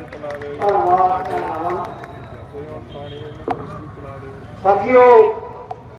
ਧੰਨਵਾਦ ਧੰਨਵਾਦ। ਸਾਥੀਓ